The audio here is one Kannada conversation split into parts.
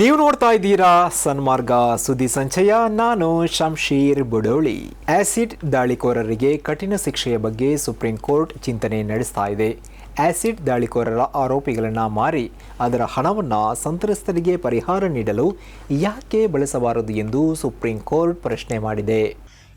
ನೀವು ನೋಡ್ತಾ ಇದ್ದೀರಾ ಸನ್ಮಾರ್ಗ. ಸುದ್ದಿ ಸಂಚಯ, ನಾನು ಶಂಶೀರ್ ಬುಡೋಳಿ. ಆಸಿಡ್ ದಾಳಿಕೋರರಿಗೆ ಕಠಿಣ ಶಿಕ್ಷೆಯ ಬಗ್ಗೆ ಸುಪ್ರೀಂ ಕೋರ್ಟ್ ಚಿಂತನೆ ನಡೆಸ್ತಾ ಇದೆ. ಆಸಿಡ್ ದಾಳಿಕೋರರ ಆರೋಪಿಗಳನ್ನು ಮಾರಿ ಅದರ ಹಣವನ್ನು ಸಂತ್ರಸ್ತರಿಗೆ ಪರಿಹಾರ ನೀಡಲು ಯಾಕೆ ಬಳಸಬಾರದು ಎಂದು ಸುಪ್ರೀಂ ಕೋರ್ಟ್ ಪ್ರಶ್ನೆ ಮಾಡಿದೆ.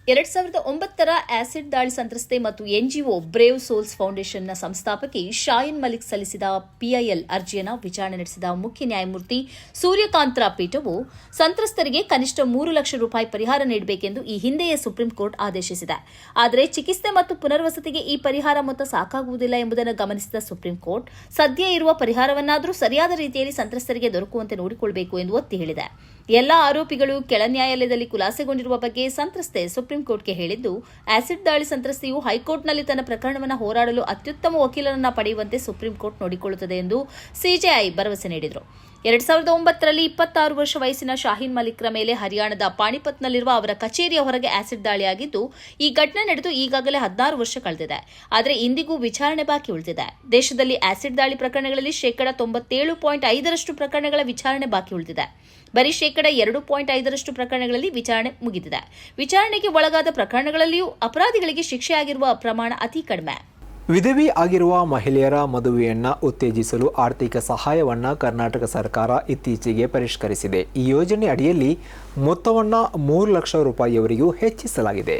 ಎರಡ್ ಸಾವಿರದ ಒಂಬತ್ತರ ಆಸಿಡ್ ದಾಳಿ ಸಂತ್ರಸ್ತೆ ಮತ್ತು ಎನ್ಜಿಒ ಬ್ರೇವ್ ಸೋಲ್ಸ್ ಫೌಂಡೇಶನ್ನ ಸಂಸ್ಥಾಪಕಿ ಶಾಯಿನ್ ಮಲಿಕ್ ಸಲ್ಲಿಸಿದ ಪಿಐಎಲ್ ಅರ್ಜಿಯನ್ನು ವಿಚಾರಣೆ ನಡೆಸಿದ ಮುಖ್ಯ ನ್ಯಾಯಮೂರ್ತಿ ಸೂರ್ಯಕಾಂತ್ರ ಪೀಠವು ಸಂತ್ರಸ್ತರಿಗೆ ಕನಿಷ್ಠ ಮೂರು ಲಕ್ಷ ರೂಪಾಯಿ ಪರಿಹಾರ ನೀಡಬೇಕೆಂದು ಈ ಹಿಂದೆಯೇ ಸುಪ್ರೀಂ ಕೋರ್ಟ್ ಆದೇಶಿಸಿದೆ. ಆದರೆ ಚಿಕಿತ್ಸೆ ಮತ್ತು ಪುನರ್ವಸತಿಗೆ ಈ ಪರಿಹಾರ ಮೊತ್ತ ಸಾಕಾಗುವುದಿಲ್ಲ ಎಂಬುದನ್ನು ಗಮನಿಸಿದ ಸುಪ್ರೀಂ ಕೋರ್ಟ್, ಸದ್ಯ ಇರುವ ಪರಿಹಾರವನ್ನಾದರೂ ಸರಿಯಾದ ರೀತಿಯಲ್ಲಿ ಸಂತ್ರಸ್ತರಿಗೆ ದೊರಕುವಂತೆ ನೋಡಿಕೊಳ್ಳಬೇಕು ಎಂದು ಒತ್ತಿ ಹೇಳಿದೆ. ಎಲ್ಲಾ ಆರೋಪಿಗಳು ಕೆಳ ನ್ಯಾಯಾಲಯದಲ್ಲಿ ಖುಲಾಸೆಗೊಂಡಿರುವ ಬಗ್ಗೆ ಸಂತ್ರಸ್ತೆ ಸುಪ್ರೀಂ ಕೋರ್ಟ್ಗೆ ಹೇಳಿದ್ದು, ಆಸಿಡ್ ದಾಳಿ ಸಂತ್ರಸ್ತೆಯು ಹೈಕೋರ್ಟ್ನಲ್ಲಿ ತನ್ನ ಪ್ರಕರಣವನ್ನು ಹೋರಾಡಲು ಅತ್ಯುತ್ತಮ ವಕೀಲರನ್ನ ಪಡೆಯುವಂತೆ ಸುಪ್ರೀಂ ಕೋರ್ಟ್ ನೋಡಿಕೊಳ್ಳುತ್ತದೆ ಎಂದು ಸಿಜೆಐ ಭರವಸೆ ನೀಡಿದರು. ಎರಡ್ ಸಾವಿರದ ಒಂಬತ್ತರಲ್ಲಿ ಇಪ್ಪತ್ತಾರು ವರ್ಷ ವಯಸ್ಸಿನ ಶಾಹೀನ್ ಮಲಿಕ್ರ ಮೇಲೆ ಹರಿಯಾಣದ ಪಾಣಿಪತ್ನಲ್ಲಿರುವ ಅವರ ಕಚೇರಿಯ ಹೊರಗೆ ಆಸಿಡ್ ದಾಳಿಯಾಗಿದ್ದು, ಈ ಘಟನೆ ನಡೆದು ಈಗಾಗಲೇ ಹದಿನಾರು ವರ್ಷ ಕಳೆದಿದೆ. ಆದರೆ ಇಂದಿಗೂ ವಿಚಾರಣೆ ಬಾಕಿ ಉಳಿದಿದೆ. ದೇಶದಲ್ಲಿ ಆಸಿಡ್ ದಾಳಿ ಪ್ರಕರಣಗಳಲ್ಲಿ ಶೇಕಡ ತೊಂಬತ್ತೇಳು ಪಾಯಿಂಟ್ ಐದರಷ್ಟು ಪ್ರಕರಣಗಳ ವಿಚಾರಣೆ ಬಾಕಿ ಉಳಿದಿದೆ. ಬರೀ ಶೇಕಡ ಎರಡು ಪಾಯಿಂಟ್ ಐದರಷ್ಟು ಪ್ರಕರಣಗಳಲ್ಲಿ ವಿಚಾರಣೆ ಮುಗಿದಿದೆ. ವಿಚಾರಣೆಗೆ ಒಳಗಾದ ಪ್ರಕರಣಗಳಲ್ಲಿಯೂ ಅಪರಾಧಿಗಳಿಗೆ ಶಿಕ್ಷೆಯಾಗಿರುವ ಪ್ರಮಾಣ ಅತಿ ಕಡಿಮೆ. ವಿಧವಿ ಆಗಿರುವ ಮಹಿಳೆಯರ ಮದುವೆಯನ್ನ ಉತ್ತೇಜಿಸಲು ಆರ್ಥಿಕ ಸಹಾಯವನ್ನ ಕರ್ನಾಟಕ ಸರ್ಕಾರ ಇತ್ತೀಚೆಗೆ ಪರಿಷ್ಕರಿಸಿದೆ. ಈ ಯೋಜನೆ ಅಡಿಯಲ್ಲಿ ಮೊತ್ತವನ್ನ ಮೂರು ಲಕ್ಷ ರೂಪಾಯಿಯವರೆಗೂ ಹೆಚ್ಚಿಸಲಾಗಿದೆ.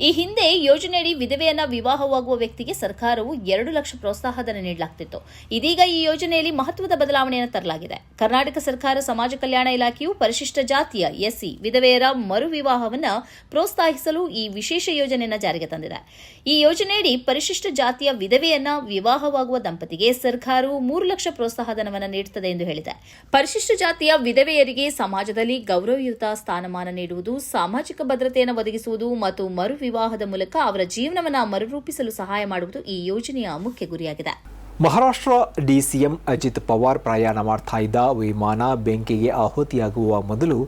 ಈ ಹಿಂದೆ ಯೋಜನೆಯಡಿ ವಿಧವೆಯನ್ನ ವಿವಾಹವಾಗುವ ವ್ಯಕ್ತಿಗೆ ಸರ್ಕಾರವು ಎರಡು ಲಕ್ಷ ಪ್ರೋತ್ಸಾಹಧನ ನೀಡಲಾಗ್ತಿತ್ತು. ಇದೀಗ ಈ ಯೋಜನೆಯಲ್ಲಿ ಮಹತ್ವದ ಬದಲಾವಣೆಯನ್ನು ತರಲಾಗಿದೆ. ಕರ್ನಾಟಕ ಸರ್ಕಾರ ಸಮಾಜ ಕಲ್ಯಾಣ ಇಲಾಖೆಯು ಪರಿಶಿಷ್ಟ ಜಾತಿಯ ಎಸ್ಸಿ ವಿಧವೆಯರ ಮರು ವಿವಾಹವನ್ನ ಪ್ರೋತ್ಸಾಹಿಸಲು ಈ ವಿಶೇಷ ಯೋಜನೆಯನ್ನು ಜಾರಿಗೆ ತಂದಿದೆ. ಈ ಯೋಜನೆಯಡಿ ಪರಿಶಿಷ್ಟ ಜಾತಿಯ ವಿಧವೆಯನ್ನ ವಿವಾಹವಾಗುವ ದಂಪತಿಗೆ ಸರ್ಕಾರವು ಮೂರು ಲಕ್ಷ ಪ್ರೋತ್ಸಾಹಧನವನ್ನು ನೀಡುತ್ತದೆ ಎಂದು ಹೇಳಿದೆ. ಪರಿಶಿಷ್ಟ ಜಾತಿಯ ವಿಧವೆಯರಿಗೆ ಸಮಾಜದಲ್ಲಿ ಗೌರವಯುತ ಸ್ಥಾನಮಾನ ನೀಡುವುದು, ಸಾಮಾಜಿಕ ಭದ್ರತೆಯನ್ನು ಒದಗಿಸುವುದು ಮತ್ತು ಮರು ವಿವಾಹದ ಮೂಲಕ ಅವರ ಜೀವನವನ್ನು ಮರುರೂಪಿಸಲು ಸಹಾಯ ಮಾಡುವುದು ಈ ಯೋಜನೆಯ ಮುಖ್ಯ ಗುರಿಯಾಗಿದೆ. ಮಹಾರಾಷ್ಟ್ರ ಡಿಸಿಎಂ ಅಜಿತ್ ಪವಾರ್ ಪ್ರಯಾಣ ಮಾಡ್ತಾ ಇದ್ದ ವಿಮಾನ ಬೆಂಕಿಗೆ ಆಹುತಿಯಾಗುವ ಮೊದಲು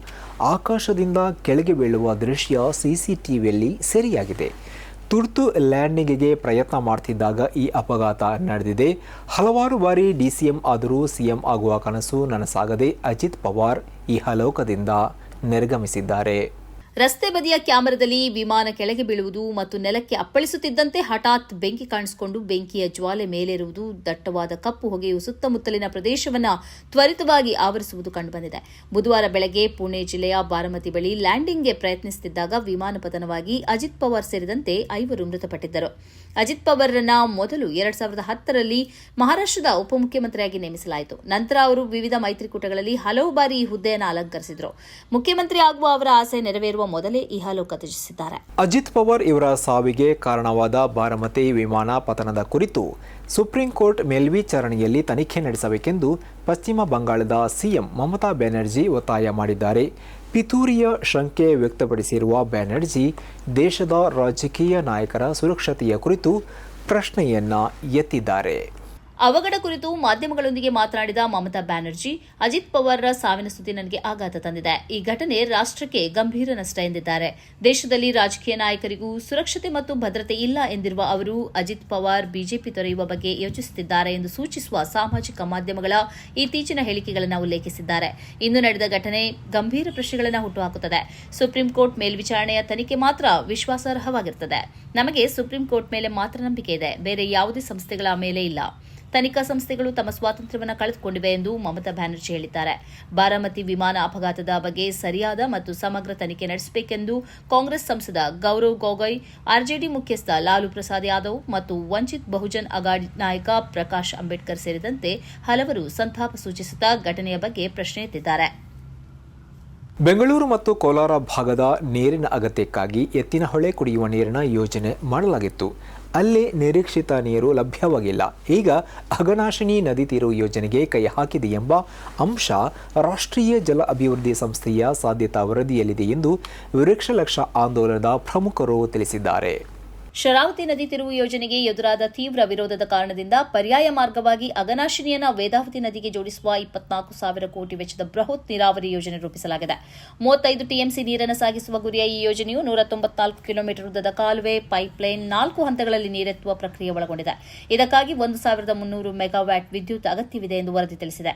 ಆಕಾಶದಿಂದ ಕೆಳಗೆ ಬೀಳುವ ದೃಶ್ಯ ಸಿಸಿಟಿವಿಯಲ್ಲಿ ಸೆರೆಯಾಗಿದೆ. ತುರ್ತು ಲ್ಯಾಂಡಿಂಗ್ಗೆ ಪ್ರಯತ್ನ ಮಾಡ್ತಿದ್ದಾಗ ಈ ಅಪಘಾತ ನಡೆದಿದೆ. ಹಲವಾರು ಬಾರಿ ಡಿಸಿಎಂ ಆದರೂ ಸಿಎಂ ಆಗುವ ಕನಸು ನನಸಾಗದೆ ಅಜಿತ್ ಪವಾರ್ ಈ ಹಲೋಕದಿಂದ ನಿರ್ಗಮಿಸಿದ್ದಾರೆ. ರಸ್ತೆ ಬದಿಯ ಕ್ಯಾಮೆರಾದಲ್ಲಿ ವಿಮಾನ ಕೆಳಗೆ ಬೀಳುವುದು ಮತ್ತು ನೆಲಕ್ಕೆ ಅಪ್ಪಳಿಸುತ್ತಿದ್ದಂತೆ ಹಠಾತ್ ಬೆಂಕಿ ಕಾಣಿಸಿಕೊಂಡು ಬೆಂಕಿಯ ಜ್ವಾಲೆ ಮೇಲೇರುವುದು, ದಟ್ಟವಾದ ಕಪ್ಪು ಹೊಗೆಯು ಸುತ್ತಮುತ್ತಲಿನ ಪ್ರದೇಶವನ್ನು ತ್ವರಿತವಾಗಿ ಆವರಿಸುವುದು ಕಂಡುಬಂದಿದೆ. ಬುಧವಾರ ಬೆಳಗ್ಗೆ ಪುಣೆ ಜಿಲ್ಲೆಯ ಬಾರಮತಿ ಬಳಿ ಲ್ಯಾಂಡಿಂಗ್ಗೆ ಪ್ರಯತ್ನಿಸುತ್ತಿದ್ದಾಗ ವಿಮಾನ ಪತನವಾಗಿ ಅಜಿತ್ ಪವಾರ್ ಸೇರಿದಂತೆ ಐವರು ಮೃತಪಟ್ಟಿದ್ದರು. ಅಜಿತ್ ಪವಾರ್ರನ್ನ ಮೊದಲು ಎರಡ್ ಸಾವಿರದ ಹತ್ತರಲ್ಲಿ ಮಹಾರಾಷ್ಟದ ಉಪಮುಖ್ಯಮಂತ್ರಿಯಾಗಿ ನೇಮಿಸಲಾಯಿತು. ನಂತರ ಅವರು ವಿವಿಧ ಮೈತ್ರಿಕೂಟಗಳಲ್ಲಿ ಹಲವು ಬಾರಿ ಈ ಹುದ್ದೆಯನ್ನು ಅಲಂಕರಿಸಿದರು. ಮುಖ್ಯಮಂತ್ರಿ ಆಗುವ ಅವರ ಆಸೆ ನೆರವೇರುವ ಮೊದಲೇ ಇಹಾಲೋಕ ತ್ಯಜಿಸಿದ್ದಾರೆ ಅಜಿತ್ ಪವಾರ್ ಇವರ ಸಾವಿಗೆ ಕಾರಣವಾದ ಬಾರಮತಿ ವಿಮಾನ ಪತನದ ಕುರಿತು ಸುಪ್ರೀಂ ಕೋರ್ಟ್ ಮೇಲ್ವಿಚಾರಣೆಯಲ್ಲಿ ತನಿಖೆ ನಡೆಸಬೇಕೆಂದು ಪಶ್ಚಿಮ ಬಂಗಾಳದ ಸಿಎಂ ಮಮತಾ ಬ್ಯಾನರ್ಜಿ ಒತ್ತಾಯ ಮಾಡಿದ್ದಾರೆ. ಪಿತೂರಿಯ ಶಂಕೆ ವ್ಯಕ್ತಪಡಿಸಿರುವ ಬ್ಯಾನರ್ಜಿ, ದೇಶದ ರಾಜಕೀಯ ನಾಯಕರ ಸುರಕ್ಷತೆಯ ಕುರಿತು ಪ್ರಶ್ನೆಯನ್ನ ಎತ್ತಿದ್ದಾರೆ. ಅವಘಡ ಕುರಿತು ಮಾಧ್ಯಮಗಳೊಂದಿಗೆ ಮಾತನಾಡಿದ ಮಮತಾ ಬ್ಯಾನರ್ಜಿ, ಅಜಿತ್ ಪವಾರ್ರ ಸಾವಿನ ಸುದ್ದಿ ನನಗೆ ಆಘಾತ ತಂದಿದೆ. ಈ ಘಟನೆ ರಾಷ್ಟಕ್ಕೆ ಗಂಭೀರ ನಷ್ಟ ಎಂದಿದ್ದಾರೆ. ದೇಶದಲ್ಲಿ ರಾಜಕೀಯ ನಾಯಕರಿಗೂ ಸುರಕ್ಷತೆ ಮತ್ತು ಭದ್ರತೆ ಇಲ್ಲ ಎಂದಿರುವ ಅವರು, ಅಜಿತ್ ಪವಾರ್ ಬಿಜೆಪಿ ತೊರೆಯುವ ಬಗ್ಗೆ ಯೋಚಿಸುತ್ತಿದ್ದಾರೆ ಎಂದು ಸೂಚಿಸುವ ಸಾಮಾಜಿಕ ಮಾಧ್ಯಮಗಳ ಇತ್ತೀಚಿನ ಹೇಳಿಕೆಗಳನ್ನು ಉಲ್ಲೇಖಿಸಿದ್ದಾರೆ. ಇಂದು ನಡೆದ ಘಟನೆ ಗಂಭೀರ ಪ್ರಶ್ನೆಗಳನ್ನು ಹುಟ್ಟುಹಾಕುತ್ತದೆ. ಸುಪ್ರೀಂ ಕೋರ್ಟ್ ಮೇಲ್ವಿಚಾರಣೆಯ ತನಿಖೆ ಮಾತ್ರ ವಿಶ್ವಾಸಾರ್ಹವಾಗಿರುತ್ತದೆ. ನಮಗೆ ಸುಪ್ರೀಂ ಕೋರ್ಟ್ ಮೇಲೆ ಮಾತ್ರ ನಂಬಿಕೆ ಇದೆ. ಬೇರೆ ಯಾವುದೇ ಸಂಸ್ಥೆಗಳ ಮೇಲೆ ಇಲ್ಲ. ತನಿಖಾ ಸಂಸ್ಥೆಗಳು ತಮ್ಮ ಸ್ವಾತಂತ್ರ್ಯವನ್ನು ಕಳೆದುಕೊಂಡಿವೆ ಎಂದು ಮಮತಾ ಬ್ಯಾನರ್ಜಿ ಹೇಳಿದ್ದಾರೆ. ಬಾರಾಮತಿ ವಿಮಾನ ಅಪಘಾತದ ಬಗ್ಗೆ ಸರಿಯಾದ ಮತ್ತು ಸಮಗ್ರ ತನಿಖೆ ನಡೆಸಬೇಕೆಂದು ಕಾಂಗ್ರೆಸ್ ಸಂಸದ ಗೌರವ್ ಗೊಗೊಯ್, ಆರ್ಜೆಡಿ ಮುಖ್ಯಸ್ಥ ಲಾಲು ಪ್ರಸಾದ್ ಯಾದವ್ ಮತ್ತು ವಂಚಿತ್ ಬಹುಜನ್ ಅಗಾಡಿ ನಾಯಕ ಪ್ರಕಾಶ್ ಅಂಬೇಡ್ಕರ್ ಸೇರಿದಂತೆ ಹಲವರು ಸಂತಾಪ ಸೂಚಿಸುತ್ತಾ ಘಟನೆಯ ಬಗ್ಗೆ ಪ್ರಶ್ನೆ ಎತ್ತಿದ್ದಾರೆ. ಬೆಂಗಳೂರು ಮತ್ತು ಕೋಲಾರ ಭಾಗದ ನೀರಿನ ಅಗತ್ಯಕ್ಕಾಗಿ ಎತ್ತಿನಹೊಳೆ ಕುಡಿಯುವ ನೀರಿನ ಯೋಜನೆ ಮಾಡಲಾಗಿತ್ತು. ಅಲ್ಲಿ ನಿರೀಕ್ಷಿತ ನೀರು ಲಭ್ಯವಾಗಿಲ್ಲ. ಈಗ ಅಘನಾಶಿನಿ ನದಿ ತೀರು ಯೋಜನೆಗೆ ಕೈ ಹಾಕಿದೆ ಎಂಬ ಅಂಶ ರಾಷ್ಟ್ರೀಯ ಜಲ ಅಭಿವೃದ್ಧಿ ಸಂಸ್ಥೆಯ ಸಾಧ್ಯತಾ ವರದಿಯಲ್ಲಿದೆ ಎಂದು ವೃಕ್ಷಲಕ್ಷ ಆಂದೋಲನದ ಪ್ರಮುಖರು ತಿಳಿಸಿದ್ದಾರೆ. ಶರಾವತಿ ನದಿ ತಿರುವು ಯೋಜನೆಗೆ ಎದುರಾದ ತೀವ್ರ ವಿರೋಧದ ಕಾರಣದಿಂದ ಪರ್ಯಾಯ ಮಾರ್ಗವಾಗಿ ಅಗನಾಶಿನಿಯನ್ನ ವೇದಾವತಿ ನದಿಗೆ ಜೋಡಿಸುವ ಇಪ್ಪತ್ನಾಲ್ಕು ಸಾವಿರ ಕೋಟಿ ವೆಚ್ಚದ ಬೃಹತ್ ನೀರಾವರಿ ಯೋಜನೆ ರೂಪಿಸಲಾಗಿದೆ. ಮೂವತ್ತೈದು ಟಿಎಂಸಿ ನೀರನ್ನು ಸಾಗಿಸುವ ಗುರಿಯ ಈ ಯೋಜನೆಯು ನೂರ ತೊಂಬತ್ನಾಲ್ಕು ಕಿಲೋಮೀಟರ್ ಉದ್ದದ ಕಾಲುವೆ, ಪೈಪ್ಲೈನ್, ನಾಲ್ಕು ಹಂತಗಳಲ್ಲಿ ನೀರೆತ್ತುವ ಪ್ರಕ್ರಿಯೆ ಒಳಗೊಂಡಿದೆ. ಇದಕ್ಕಾಗಿ ಒಂದು ಸಾವಿರದ ಮುನ್ನೂರು ಮೆಗಾವ್ಯಾಟ್ ವಿದ್ಯುತ್ ಅಗತ್ಯವಿದೆ ಎಂದು ವರದಿ ತಿಳಿಸಿದೆ.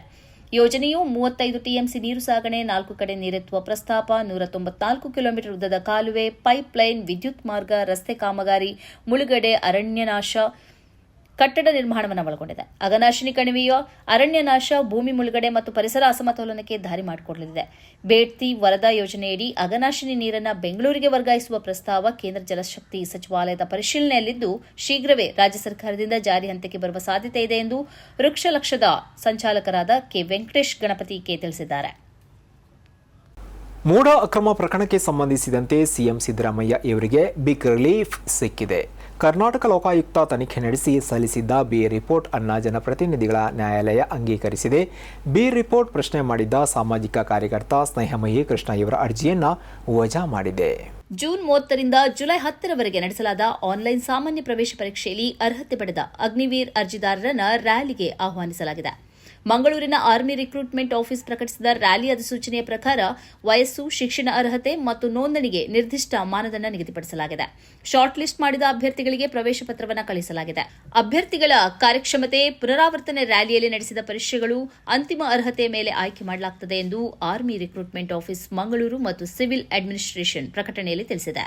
ಯೋಜನೆಯು ಮೂವತ್ತೈದು ಟಿಎಂಸಿ ನೀರು ಸಾಗಣೆ, ನಾಲ್ಕು ಕಡೆ ನೀರೆತ್ತುವ ಪ್ರಸ್ತಾಪ ನೂರ ತೊಂಬತ್ನಾಲ್ಕು ಕಿಲೋಮೀಟರ್ ಉದ್ದದ ಕಾಲುವೆ, ಪೈಪ್ಲೈನ್, ವಿದ್ಯುತ್ ಮಾರ್ಗ, ರಸ್ತೆ ಕಾಮಗಾರಿ, ಮುಳುಗಡೆ ಅರಣ್ಯನಾಶ ಕಟ್ಟಡ ನಿರ್ಮಾಣವನ್ನು ಒಳಗೊಂಡಿದೆ. ಅಗನಾಶಿನಿ ಕಣಿವೆಯ ಅರಣ್ಯನಾಶ ಭೂಮಿ ಮುಳುಗಡೆ ಮತ್ತು ಪರಿಸರ ಅಸಮತೋಲನಕ್ಕೆ ದಾರಿ ಮಾಡಿಕೊಡಲಿದೆ. ಬೇಡ್ತಿ ವರದಾ ಯೋಜನೆಯಡಿ ಅಗನಾಶಿನಿ ನೀರನ್ನು ಬೆಂಗಳೂರಿಗೆ ವರ್ಗಾಯಿಸುವ ಪ್ರಸ್ತಾವ ಕೇಂದ್ರ ಜಲಶಕ್ತಿ ಸಚಿವಾಲಯದ ಪರಿಶೀಲನೆಯಲ್ಲಿದ್ದು, ಶೀಘ್ರವೇ ರಾಜ್ಯ ಸರ್ಕಾರದಿಂದ ಜಾರಿ ಹಂತಕ್ಕೆ ಬರುವ ಸಾಧ್ಯತೆ ಇದೆ ಎಂದು ವೃಕ್ಷಲಕ್ಷದ ಸಂಚಾಲಕರಾದ ಕೆ ವೆಂಕಟೇಶ್ ಗಣಪತಿ ಕೆ ತಿಳಿಸಿದ್ದಾರೆ. ಮೂಡ ಅಕ್ರಮ ಪ್ರಕರಣಕ್ಕೆ ಸಂಬಂಧಿಸಿದಂತೆ ಸಿಎಂ ಸಿದ್ದರಾಮಯ್ಯ ಇವರಿಗೆ ಬಿಗ್ ರಿಲೀಫ್ ಸಿಕ್ಕಿದೆ. ಕರ್ನಾಟಕ ಲೋಕಾಯುಕ್ತ ತನಿಖೆ ನಡೆಸಿ ಸಲ್ಲಿಸಿದ್ದ ಬಿ ರಿಪೋರ್ಟ್ ಅನ್ನ ಜನಪ್ರತಿನಿಧಿಗಳ ನ್ಯಾಯಾಲಯ ಅಂಗೀಕರಿಸಿದೆ. ಬಿ ರಿಪೋರ್ಟ್ ಪ್ರಶ್ನೆ ಮಾಡಿದ್ದ ಸಾಮಾಜಿಕ ಕಾರ್ಯಕರ್ತ ಸ್ನೇಹಮಯಿ ಕೃಷ್ಣ ಇವರ ಅರ್ಜಿಯನ್ನು ವಜಾ ಮಾಡಿದೆ. ಜೂನ್ ಮೂವತ್ತರಿಂದ ಜುಲೈ ಹತ್ತರವರೆಗೆ ನಡೆಸಲಾದ ಆನ್ಲೈನ್ ಸಾಮಾನ್ಯ ಪ್ರವೇಶ ಪರೀಕ್ಷೆಯಲ್ಲಿ ಅರ್ಹತೆ ಪಡೆದ ಅಗ್ನಿವೀರ್ ಅರ್ಜಿದಾರರನ್ನ ರ್ಯಾಲಿಗೆ ಆಹ್ವಾನಿಸಲಾಗಿದೆ. ಮಂಗಳೂರಿನ ಆರ್ಮಿ ರಿಕ್ರೂಟ್ಮೆಂಟ್ ಆಫೀಸ್ ಪ್ರಕಟಿಸಿದ ರ್ಯಾಲಿ ಅಧಿಸೂಚನೆಯ ಪ್ರಕಾರ ವಯಸ್ಸು, ಶಿಕ್ಷಣ ಅರ್ಹತೆ ಮತ್ತು ನೋಂದಣಿಗೆ ನಿರ್ದಿಷ್ಟ ಮಾನದಂಡ ನಿಗದಿಪಡಿಸಲಾಗಿದೆ. ಶಾರ್ಟ್ ಲಿಸ್ಟ್ ಮಾಡಿದ ಅಭ್ಯರ್ಥಿಗಳಿಗೆ ಪ್ರವೇಶ ಪತ್ರವನ್ನು ಕಳಿಸಲಾಗಿದೆ ಅಭ್ಯರ್ಥಿಗಳ ಕಾರ್ಯಕ್ಷಮತೆ, ಪುನರಾವರ್ತನೆ ರ್ಯಾಲಿಯಲ್ಲಿ ನಡೆಸಿದ ಪರೀಕ್ಷೆಗಳು ಅಂತಿಮ ಅರ್ಹತೆ ಮೇಲೆ ಆಯ್ಕೆ ಮಾಡಲಾಗುತ್ತದೆ ಎಂದು ಆರ್ಮಿ ರಿಕ್ರೂಟ್ಮೆಂಟ್ ಆಫೀಸ್ ಮಂಗಳೂರು ಮತ್ತು ಸಿವಿಲ್ ಅಡ್ಮಿನಿಸ್ಟ್ರೇಷನ್ ಪ್ರಕಟಣೆಯಲ್ಲಿ ತಿಳಿಸಿದೆ.